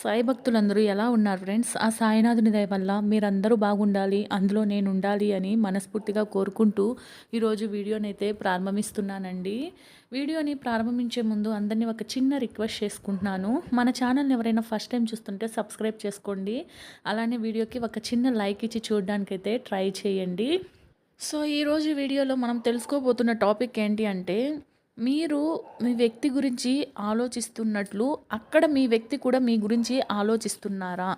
సాయి భక్తులందరూ ఎలా ఉన్నారు ఫ్రెండ్స్ ఆ సాయినాథుని దయ వల్ల మీరందరూ బాగుండాలి అందులో నేను ఉండాలి అని మనస్ఫూర్తిగా కోరుకుంటూ ఈరోజు వీడియోనైతే ప్రారంభిస్తున్నానండి. వీడియోని ప్రారంభించే ముందు అందరినీ ఒక చిన్న రిక్వెస్ట్ చేసుకుంటున్నాను. మన ఛానల్ని ఎవరైనా ఫస్ట్ టైం చూస్తుంటే సబ్స్క్రైబ్ చేసుకోండి. అలానే వీడియోకి ఒక చిన్న లైక్ ఇచ్చి చూడడానికైతే ట్రై చేయండి. సో ఈరోజు వీడియోలో మనం తెలుసుకోబోతున్న టాపిక్ ఏంటి అంటే మీరు మీ వ్యక్తి గురించి ఆలోచిస్తున్నట్లు అక్కడ మీ వ్యక్తి కూడా మీ గురించి ఆలోచిస్తున్నారా?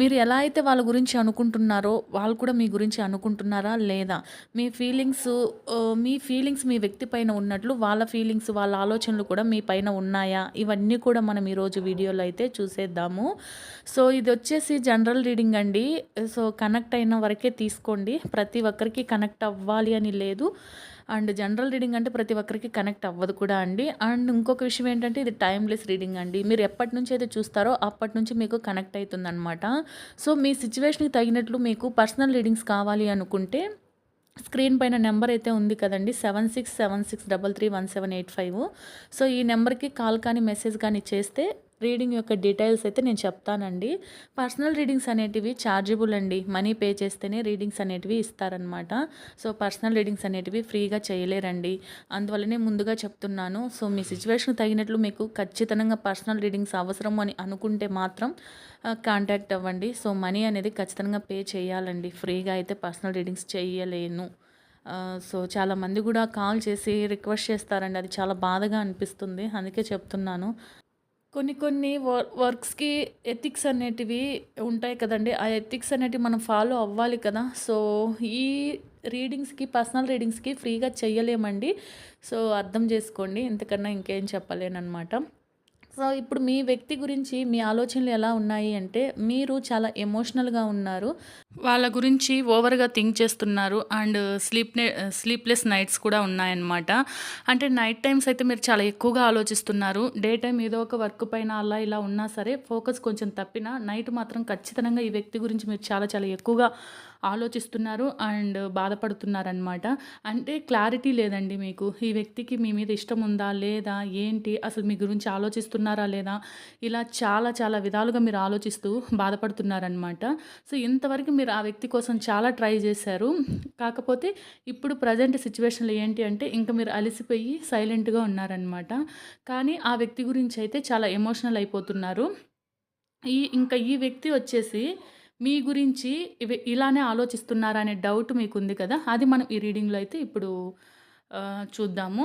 మీరు ఎలా అయితే వాళ్ళ గురించి అనుకుంటున్నారో వాళ్ళు కూడా మీ గురించి అనుకుంటున్నారా లేదా? మీ ఫీలింగ్స్ మీ ఫీలింగ్స్ మీ వ్యక్తి పైన ఉన్నట్లు వాళ్ళ ఫీలింగ్స్ వాళ్ళ ఆలోచనలు కూడా మీ పైన ఉన్నాయా? ఇవన్నీ కూడా మనం ఈరోజు వీడియోలో అయితే చూసేద్దాము. సో ఇది వచ్చేసి జనరల్ రీడింగ్ అండి. సో కనెక్ట్ అయిన వరకే తీసుకోండి. ప్రతి ఒక్కరికి కనెక్ట్ అవ్వాలి అని లేదు. అండ్ జనరల్ రీడింగ్ అంటే ప్రతి ఒక్కరికి కనెక్ట్ అవ్వదు కూడా అండి. అండ్ ఇంకొక విషయం ఏంటంటే ఇది టైమ్లెస్ రీడింగ్ అండి. మీరు ఎప్పటి నుంచి అయితే చూస్తారో అప్పటి నుంచి మీకు కనెక్ట్ అవుతుందన్నమాట సో మీ సిచ్యువేషన్కి తగినట్లు మీకు పర్సనల్ రీడింగ్స్ కావాలి అనుకుంటే స్క్రీన్ పైన నెంబర్ అయితే ఉంది కదండి seven six seven six double three one seven eight five. So ఈ నెంబర్కి కాల్ కానీ మెసేజ్ కానీ చేస్తే రీడింగ్ యొక్క డీటెయిల్స్ అయితే నేను చెప్తానండి. పర్సనల్ రీడింగ్స్ అనేటివి ఛార్జబుల్ అండి. మనీ పే చేస్తేనే రీడింగ్స్ అనేటివి ఇస్తారనమాట సో పర్సనల్ రీడింగ్స్ అనేటివి ఫ్రీగా చేయలేరండి. అందువల్లనే ముందుగా చెప్తున్నాను. సో మీ సిచ్యువేషన్ తగినట్లు మీకు ఖచ్చితంగా పర్సనల్ రీడింగ్స్ అవసరం అని అనుకుంటే మాత్రం కాంటాక్ట్ అవ్వండి. సో మనీ అనేది ఖచ్చితంగా పే చేయాలండి. ఫ్రీగా అయితే పర్సనల్ రీడింగ్స్ చేయలేను. సో చాలామంది కూడా కాల్ చేసి రిక్వెస్ట్ చేస్తారండి. అది చాలా బాధగా అనిపిస్తుంది. అందుకే చెప్తున్నాను. కొన్ని కొన్ని వర్క్స్కి ఎథిక్స్ అనేటివి ఉంటాయి కదండి. ఆ ఎథిక్స్ అనేటివి మనం ఫాలో అవ్వాలి కదా. సో ఈ రీడింగ్స్కి పర్సనల్ రీడింగ్స్కి ఫ్రీగా చెయ్యలేమండి. సో అర్థం చేసుకోండి. ఇంతకన్నా ఇంకేం చెప్పలేనమాట సో ఇప్పుడు మీ వ్యక్తి గురించి మీ ఆలోచనలు ఎలా ఉన్నాయి అంటే మీరు చాలా ఎమోషనల్గా ఉన్నారు. వాళ్ళ గురించి ఓవర్గా థింక్ చేస్తున్నారు. అండ్ స్లీప్ స్లీప్లెస్ నైట్స్ కూడా ఉన్నాయన్నమాట. అంటే నైట్ టైమ్స్ అయితే మీరు చాలా ఎక్కువగా ఆలోచిస్తున్నారు. డే టైం ఏదో ఒక వర్క్ పైన అలా ఇలా ఉన్నా సరే ఫోకస్ కొంచెం తప్పినా నైట్ మాత్రం ఖచ్చితంగా ఈ వ్యక్తి గురించి మీరు చాలా చాలా ఎక్కువగా ఆలోచిస్తున్నారు అండ్ బాధపడుతున్నారనమాట అంటే క్లారిటీ లేదండి మీకు. ఈ వ్యక్తికి మీ మీద ఇష్టం ఉందా లేదా ఏంటి అసలు మీ గురించి ఆలోచిస్తున్నారా లేదా ఇలా చాలా చాలా విధాలుగా మీరు ఆలోచిస్తూ బాధపడుతున్నారనమాట సో ఇంతవరకు మీరు ఆ వ్యక్తి కోసం చాలా ట్రై చేశారు. కాకపోతే ఇప్పుడు ప్రజెంట్ సిచ్యువేషన్లో ఏంటి అంటే ఇంకా మీరు అలసిపోయి సైలెంట్గా ఉన్నారనమాట కానీ ఆ వ్యక్తి గురించి అయితే చాలా ఎమోషనల్ అయిపోతున్నారు. ఈ ఇంకా ఈ వ్యక్తి వచ్చేసి మీ గురించి ఇవి ఇలానే ఆలోచిస్తున్నారా అనే డౌట్ మీకు ఉంది కదా అది మనం ఈ రీడింగ్లో అయితే ఇప్పుడు చూద్దాము.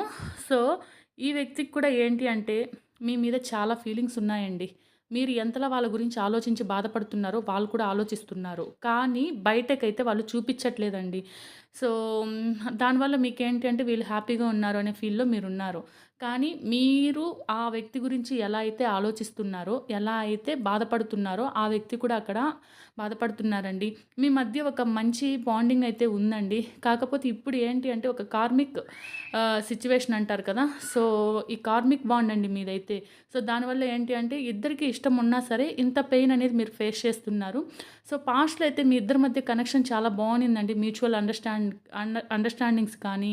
సో ఈ వ్యక్తికి కూడా ఏంటి అంటే మీ మీద చాలా ఫీలింగ్స్ ఉన్నాయండి. మీరు ఎంతలా వాళ్ళ గురించి ఆలోచించి బాధపడుతున్నారో వాళ్ళు కూడా ఆలోచిస్తున్నారు. కానీ బయటకైతే వాళ్ళు చూపించట్లేదండి. సో దానివల్ల మీకేంటి అంటే వీళ్ళు హ్యాపీగా ఉన్నారు అనే ఫీల్లో మీరు ఉన్నారు కానీ మీరు ఆ వ్యక్తి గురించి ఎలా అయితే ఆలోచిస్తున్నారో ఎలా అయితే బాధపడుతున్నారో ఆ వ్యక్తి కూడా అక్కడ బాధపడుతున్నారండి. మీ మధ్య ఒక మంచి బాండింగ్ అయితే ఉందండి. కాకపోతే ఇప్పుడు ఏంటి అంటే ఒక కార్మిక్ సిచ్యువేషన్ అంటారు కదా. సో ఈ కార్మిక్ బాండ్ అండి మీదైతే. సో దానివల్ల ఏంటి అంటే ఇద్దరికి ఇష్టం ఉన్నా సరే ఇంత పెయిన్ అనేది మీరు ఫేస్ చేస్తున్నారు. సో పాస్ట్లో అయితే మీ ఇద్దరి మధ్య కనెక్షన్ చాలా బాగుందండి మ్యూచువల్ అండర్స్టాండ్ అండర్స్టాండింగ్స్ కానీ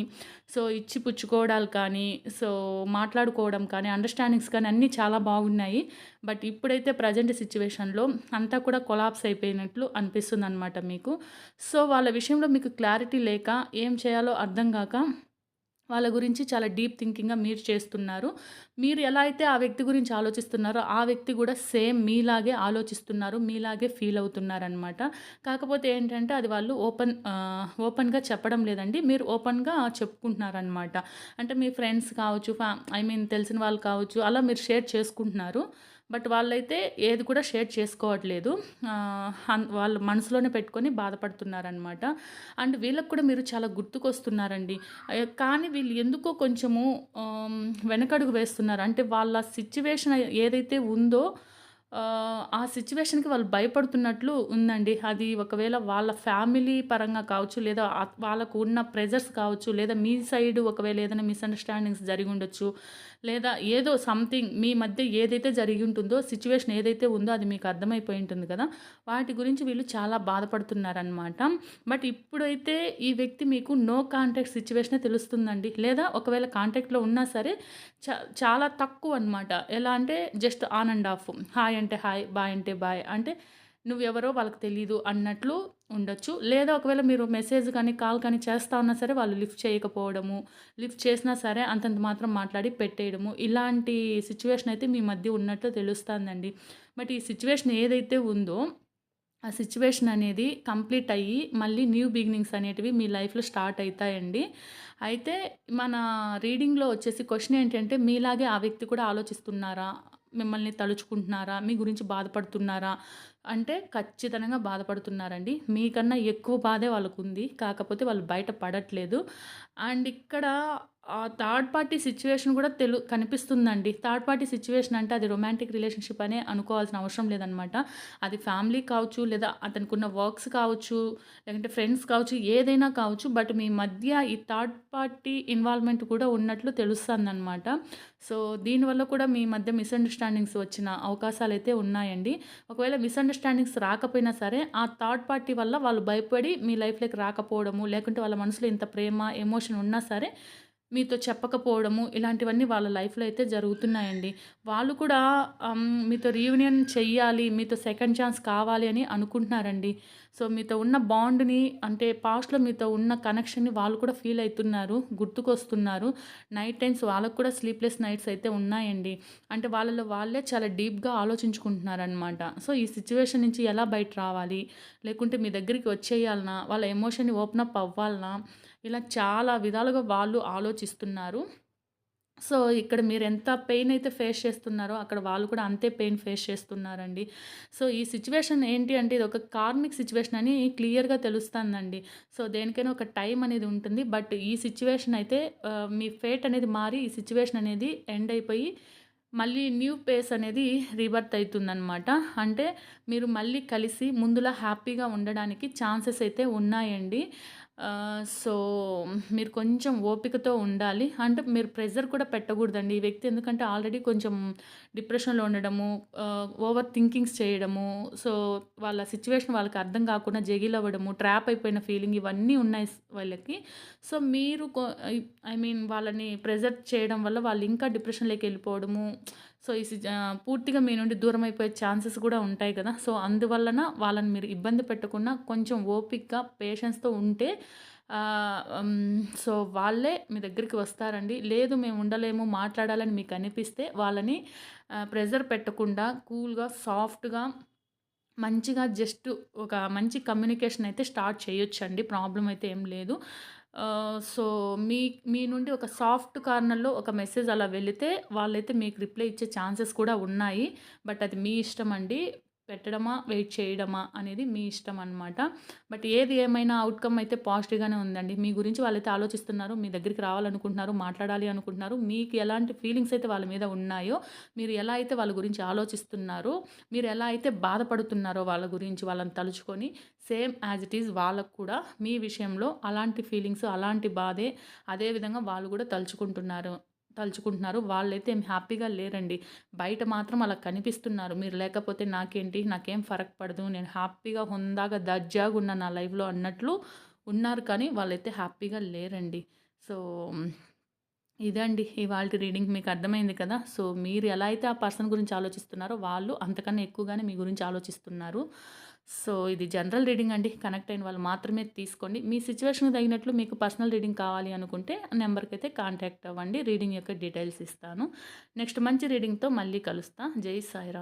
సో ఇచ్చి పుచ్చుకోవడాలు కానీ సో మాట్లాడుకోవడం కానీ అండర్స్టాండింగ్స్ కానీ అన్నీ చాలా బాగున్నాయి. బట్ ఇప్పుడైతే ప్రజెంట్ సిచ్యువేషన్లో అంతా కూడా కొలాప్స్ అయిపోయినట్లు అనిపిస్తుంది అనమాట మీకు. సో వాళ్ళ విషయంలో మీకు క్లారిటీ లేక ఏం చేయాలో అర్థం కాక వాళ్ళ గురించి చాలా డీప్ థింకింగ్గా మీరు చేస్తున్నారు. మీరు ఎలా అయితే ఆ వ్యక్తి గురించి ఆలోచిస్తున్నారో ఆ వ్యక్తి కూడా సేమ్ మీలాగే ఆలోచిస్తున్నారు మీలాగే ఫీల్ అవుతున్నారనమాట కాకపోతే ఏంటంటే అది వాళ్ళు ఓపెన్ ఓపెన్గా చెప్పడం లేదండి. మీరు ఓపెన్గా చెప్పుకుంటున్నారనమాట అంటే మీ ఫ్రెండ్స్ కావచ్చు ఐ మీన్ తెలిసిన వాళ్ళు కావచ్చు అలా మీరు షేర్ చేసుకుంటున్నారు. బట్ వాళ్ళైతే ఏది కూడా షేర్ చేసుకోవట్లేదు. వాళ్ళ మనసులోనే పెట్టుకొని బాధపడుతున్నారనమాట అండ్ వీళ్ళకు కూడా మీరు చాలా గుర్తుకొస్తున్నారండి. కానీ వీళ్ళు ఎందుకో కొంచెము వెనకడుగు వేస్తున్నారు. అంటే వాళ్ళ సిచ్యువేషన్ ఏదైతే ఉందో ఆ సిచ్యువేషన్‌కి వాళ్ళు భయపడుతున్నట్లు ఉందండి. అది ఒకవేళ వాళ్ళ ఫ్యామిలీ పరంగా కావచ్చు, లేదా వాళ్ళకు ఉన్న ప్రెజర్స్ కావచ్చు, లేదా మీ సైడ్ ఒకవేళ ఏదైనా మిస్‌అండర్‌స్టాండింగ్స్ జరిగి ఉండొచ్చు లేదా ఏదో సంథింగ్ మీ మధ్య ఏదైతే జరిగి ఉంటుందో, సిచ్యువేషన్ ఏదైతే ఉందో అది మీకు అర్థమైపోయి ఉంటుంది కదా! వాటి గురించి వీళ్ళు చాలా బాధపడుతున్నారనమాట. బట్ ఇప్పుడైతే ఈ వ్యక్తి మీకు నో కాంటాక్ట్ సిచ్యువేషనే తెలుస్తుందండి. లేదా ఒకవేళ కాంటాక్ట్‌లో ఉన్నా సరే చ చాలా తక్కువనమాట. ఎలా అంటే just on and off. Hi అంటే హాయ్, బాయ్ అంటే బాయ్. అంటే నువ్వెవరో వాళ్ళకి తెలియదు అన్నట్లు ఉండొచ్చు. లేదా ఒకవేళ మీరు మెసేజ్ కానీ, కాల్ కానీ చేస్తా ఉన్నా సరే వాళ్ళు లిఫ్ట్ చేయకపోవడము, లిఫ్ట్ చేసినా సరే అంతంత మాత్రం మాట్లాడి పెట్టేయడము. ఇలాంటి సిచ్యువేషన్ అయితే మీ మధ్య ఉన్నట్లు తెలుస్తుందండి బట్ ఈ సిచ్యువేషన్ ఏదైతే ఉందో, ఆ సిచ్యువేషన్ అనేది కంప్లీట్ అయ్యి మళ్ళీ న్యూ బిగినింగ్స్ అనేటివి మీ లైఫ్‌లో స్టార్ట్ అవుతాయండి అయితే మన రీడింగ్‌లో వచ్చేసి క్వశ్చన్ ఏంటంటే మీలాగే ఆ వ్యక్తి కూడా ఆలోచిస్తున్నారా? మిమ్మల్ని తలుచుకుంటున్నారా? మీ గురించి బాధపడుతున్నారా? అంటే ఖచ్చితంగా బాధపడుతున్నారండి. మీకన్నా ఎక్కువ బాధే వాళ్ళకుంది. కాకపోతే వాళ్ళు బయట పడట్లేదు. అండ్ ఇక్కడ ఆ థర్డ్ పార్టీ సిచ్యువేషన్ కూడా తెలు కనిపిస్తుందండి. థర్డ్ పార్టీ సిచ్యువేషన్ అంటే అది రొమాంటిక్ రిలేషన్‌షిప్ అనే అనుకోవాల్సిన అవసరం లేదనమాట. అది ఫ్యామిలీ కావచ్చు, లేదా అతనికి ఉన్న వర్క్స్ కావచ్చు, లేదంటే ఫ్రెండ్స్ కావచ్చు, ఏదైనా కావచ్చు. బట్ మీ మధ్య ఈ థర్డ్ పార్టీ ఇన్వాల్వ్‌మెంట్ కూడా ఉన్నట్లు తెలుస్తుందన్నమాట సో, దీనివల్ల కూడా మీ మధ్య మిస్‌అండర్‌స్టాండింగ్స్ వచ్చిన అవకాశాలు అయితే ఉన్నాయండి. ఒకవేళ మిస్‌అండర్‌స్టాండింగ్స్ రాకపోయినా సరే, ఆ థర్డ్ పార్టీ వల్ల వాళ్ళు భయపడి మీ లైఫ్‌లోకి రాకపోవడము, లేకుంటే వాళ్ళ మనసులో ఇంత ప్రేమ, ఎమోషన్ ఉన్నా సరే మీతో చెప్పకపోవడము ఇలాంటివన్నీ వాళ్ళ లైఫ్‌లో అయితే జరుగుతున్నాయండి. వాళ్ళు కూడా మీతో రీయూనియన్ చెయ్యాలి, మీతో సెకండ్ ఛాన్స్ కావాలి అని అనుకుంటున్నారండి. సో, మీతో ఉన్న బాండ్‌ని అంటే పాస్ట్‌లో మీతో ఉన్న కనెక్షన్‌ని వాళ్ళు కూడా ఫీల్ అవుతున్నారు గుర్తుకొస్తున్నారు. నైట్ టైమ్స్ వాళ్ళకు కూడా స్లీప్‌లెస్ నైట్స్ అయితే ఉన్నాయండి. అంటే వాళ్ళలో వాళ్ళే చాలా డీప్‌గా ఆలోచించుకుంటున్నారనమాట. సో, ఈ సిచ్యువేషన్ నుంచి ఎలా బయట రావాలి? లేకుంటే మీ దగ్గరికి వచ్చేయాలనా? వాళ్ళ ఎమోషన్‌ని ఓపెన్ అప్ అవ్వాలనా? ఇలా చాలా విధాలుగా వాళ్ళు ఆలోచిస్తున్నారు. సో, ఇక్కడ మీరెంత పెయిన్ అయితే ఫేస్ చేస్తున్నారో, అక్కడ వాళ్ళు కూడా అంతే పెయిన్ ఫేస్ చేస్తున్నారండి. సో, ఈ సిచ్యువేషన్ ఏంటి అంటే ఇది ఒక కార్మిక్ సిచ్యువేషన్ అని క్లియర్‌గా తెలుస్తుందండి సో, దేనికైనా ఒక టైం అనేది ఉంటుంది. బట్ ఈ సిచ్యువేషన్ అయితే మీ ఫేట్ అనేది మారి ఈ సిచ్యువేషన్ అనేది ఎండ్ అయిపోయి మళ్ళీ న్యూ పేస్ అనేది రీబర్త్ అవుతుందనమాట. అంటే మీరు మళ్ళీ కలిసి ముందులా హ్యాపీగా ఉండడానికి ఛాన్సెస్ అయితే ఉన్నాయండి. సో, మీరు కొంచెం ఓపికతో ఉండాలి. అంటే మీరు ప్రెషర్ కూడా పెట్టకూడదండి. ఈ వ్యక్తి ఎందుకంటే ఆల్రెడీ కొంచెం డిప్రెషన్‌లో ఉండడము, ఓవర్ థింకింగ్స్ చేయడము, సో, వాళ్ళ సిచ్యువేషన్ వాళ్ళకి అర్థం కాకుండా జగిల్ అవ్వడము, ట్రాప్ అయిపోయిన ఫీలింగ్ ఇవన్నీ ఉన్నాయి వాళ్ళకి. సో, మీరు కొ ఐ మీన్ వాళ్ళని ప్రెజర్ చేయడం వల్ల వాళ్ళు ఇంకా డిప్రెషన్‌లోకి వెళ్ళిపోవడము, సో, ఈ పూర్తిగా మీ నుండి దూరం అయిపోయే ఛాన్సెస్ కూడా ఉంటాయి కదా! సో, అందువలన వాళ్ళని మీరు ఇబ్బంది పెట్టకుండా కొంచెం ఓపిక్గా పేషెన్స్‌తో ఉంటే సో, వాళ్ళే మీ దగ్గరికి వస్తారండి. లేదు మేము ఉండలేము, మాట్లాడాలని మీకు అనిపిస్తే వాళ్ళని ప్రెజర్ పెట్టకుండా కూల్‌గా, సాఫ్ట్‌గా మంచిగా జస్ట్ ఒక మంచి కమ్యూనికేషన్ అయితే స్టార్ట్ చేయొచ్చండి. ప్రాబ్లం అయితే ఏం లేదు. సో, మీ మీ నుండి ఒక సాఫ్ట్ కార్నర్‌లో ఒక మెసేజ్ అలా వెళితే వాళ్ళైతే మీకు రిప్లై ఇచ్చే ఛాన్సెస్ కూడా ఉన్నాయి. బట్ అది మీ ఇష్టం అండి. పెట్టడమా, వెయిట్ చేయడమా అనేది మీ ఇష్టం అనమాట. బట్ ఏది ఏమైనా అవుట్కమ్ అయితే పాజిటివ్‌గానే ఉందండి. మీ గురించి వాళ్ళైతే ఆలోచిస్తున్నారు. మీ దగ్గరికి రావాలనుకుంటున్నారు, మాట్లాడాలి అనుకుంటున్నారు. మీకు ఎలాంటి ఫీలింగ్స్ అయితే వాళ్ళ మీద ఉన్నాయో, మీరు ఎలా అయితే వాళ్ళ గురించి ఆలోచిస్తున్నారో, మీరు ఎలా అయితే బాధపడుతున్నారో వాళ్ళ గురించి వాళ్ళని తలుచుకొని, సేమ్ యాజ్ ఇట్ ఈజ్ వాళ్ళకు కూడా మీ విషయంలో అలాంటి ఫీలింగ్స్, అలాంటి బాధే అదే విధంగా వాళ్ళు కూడా తలుచుకుంటున్నారు తలుచుకుంటున్నారు. వాళ్ళైతే ఏం హ్యాపీగా లేరండి. బయట మాత్రం అలా కనిపిస్తున్నారు. మీరు లేకపోతే నాకేంటి? నాకేం ఫరక్ పడదు. నేను హ్యాపీగా, హుందాగా, దర్జాగా ఉన్నా నా లైఫ్‌లో అన్నట్లు ఉన్నారు. కానీ వాళ్ళైతే హ్యాపీగా లేరండి. సో, ఇదండి ఇవాళ రీడింగ్ మీకు అర్థమైంది కదా! సో, మీరు ఎలా అయితే ఆ పర్సన్ గురించి ఆలోచిస్తున్నారో వాళ్ళు అంతకన్నా ఎక్కువగానే మీ గురించి ఆలోచిస్తున్నారు. సో, ఇది జనరల్ రీడింగ్ అండి. కనెక్ట్ అయిన వాళ్ళు మాత్రమే తీసుకోండి. మీ సిచ్యువేషన్‌కి తగినట్లు మీకు పర్సనల్ రీడింగ్ కావాలి అనుకుంటే నెంబర్కి అయితే కాంటాక్ట్ అవ్వండి. రీడింగ్ యొక్క డీటెయిల్స్ ఇస్తాను. నెక్స్ట్ మంచి రీడింగ్‌తో మళ్ళీ కలుస్తా. జై సాయిరామ్.